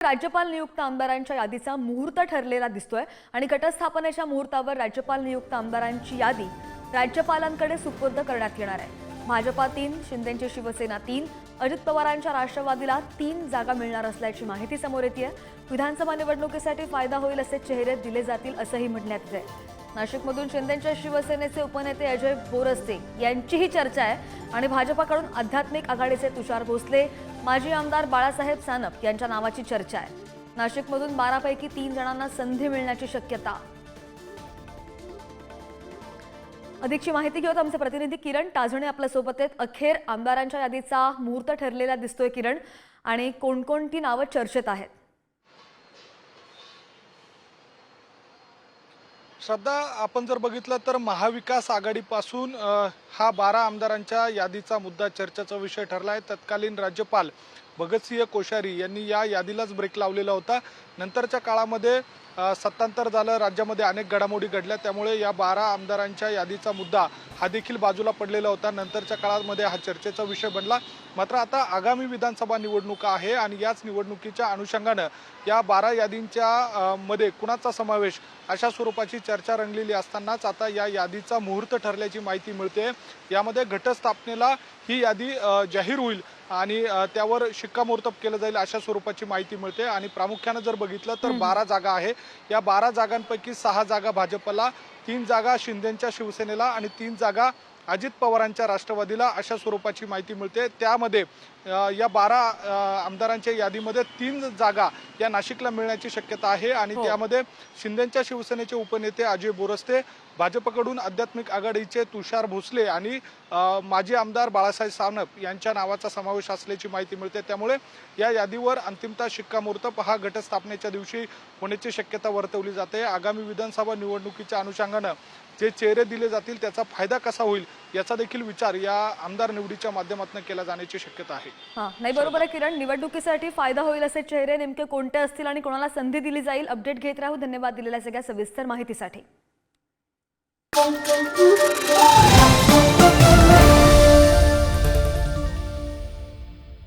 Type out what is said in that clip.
राज्यपाल नियुक्त आमदारांच्या यादीचा मुहूर्त ठरलेला दिसतोय आणि गटस्थापनेच्या मुहूर्तावर राज्यपाल नियुक्त आमदारांची यादी राज्यपालांकडे सुपूर्द करण्यात येणार आहे. भाजपा तीन शिंदेची शिवसेना तीन अजित पवारांच्या राष्ट्रवादीला तीन जागा मिळणार असल्याची माहिती समोर येते विधानसभा निवडणुकीसाठी फायदा होईल असे चेहरे दिले जातील असंही म्हणण्यात येत आहे नाशिकमधून शिंदेच्या शिवसेनेचे उपनेते अजय बोरस्ते यांचीही चर्चा आहे आणि भाजपाकडून आध्यात्मिक आघाडीचे तुषार भोसले माजी आमदार बाळासाहेब सानप यांच्या नावाची चर्चा आहे. नाशिकमधून बारापैकी तीन जणांना संधी मिळण्याची शक्यता. अधिकची माहिती घेऊत आमचे प्रतिनिधी किरण टाजणे आपल्यासोबत आहेत. अखेर आमदारांच्या यादीचा मुहूर्त ठरलेला दिसतोय किरण. आणि कोणकोणती नावं चर्चेत आहेत? श्रद्धा आपण जर बघितलं तर महाविकास आघाडीपासून हा बारा आमदारांच्या यादीचा मुद्दा चर्चेचा विषय ठरला आहे तत्कालीन राज्यपाल भगतसिंह कोश्यारी यांनी या यादीलाच ब्रेक लावलेला होता. नंतरच्या काळामध्ये सत्तांतर झालं. राज्यामध्ये अनेक घडामोडी घडल्या. त्यामुळे या बारा आमदारांच्या यादीचा मुद्दा हा देखील बाजूला पडलेला होता. नंतरच्या काळामध्ये हा चर्चेचा विषय बनला. मात्र आता आगामी विधानसभा निवडणुका आहे आणि याच निवडणुकीच्या अनुषंगानं या बारा यादींच्या मध्ये कुणाचा समावेश अशा स्वरूपाची चर्चा रंगलेली असतानाच आता या यादीचा मुहूर्त ठरल्याची माहिती मिळते. यामध्ये घटस्थापनेला ही यादी अ, जाहीर होईल आणि त्यावर शिक्कामोर्तब केलं जाईल अशा स्वरूपाची माहिती मिळते. आणि प्रामुख्यानं जर बघितलं तर बारा जागा आहे. या बारा जागांपैकी सहा जागा भाजपला तीन जागा शिंदेच्या शिवसेनेला आणि तीन जागा अजित पवारांच्या राष्ट्रवादीला अशा स्वरूपाची माहिती मिळते. त्यामध्ये या बारा आमदारांच्या यादीमध्ये तीन जागा या नाशिकला मिळण्याची शक्यता आहे आणि हो. त्यामध्ये शिंदेच्या शिवसेनेचे उपनेते अजय बोरस्ते भाजपकडून आध्यात्मिक आघाडीचे तुषार भोसले आणि माजी आमदार बाळासाहेब सावनप यांच्या नावाचा समावेश असल्याची माहिती मिळते. त्यामुळे या यादीवर अंतिमतः शिक्कामोर्तब हा घटस्थापनेच्या दिवशी होण्याची शक्यता वर्तवली जाते. आगामी विधानसभा निवडणुकीच्या अनुषंगानं जे चेहरे दिले जातील त्याचा फायदा कसा होईल याचा देखील विचार या आमदार निवडीच्या माध्यमातून केला जाण्याची शक्यता आहे. हा नाही बरोबर आहे किरण. निवडणुकीसाठी फायदा होईल असे चेहरे नेमके कोणते असतील आणि कोणाला संधी दिली जाईल? अपडेट घेत राहू. धन्यवाद दिलेल्या सगळ्या सविस्तर माहितीसाठी.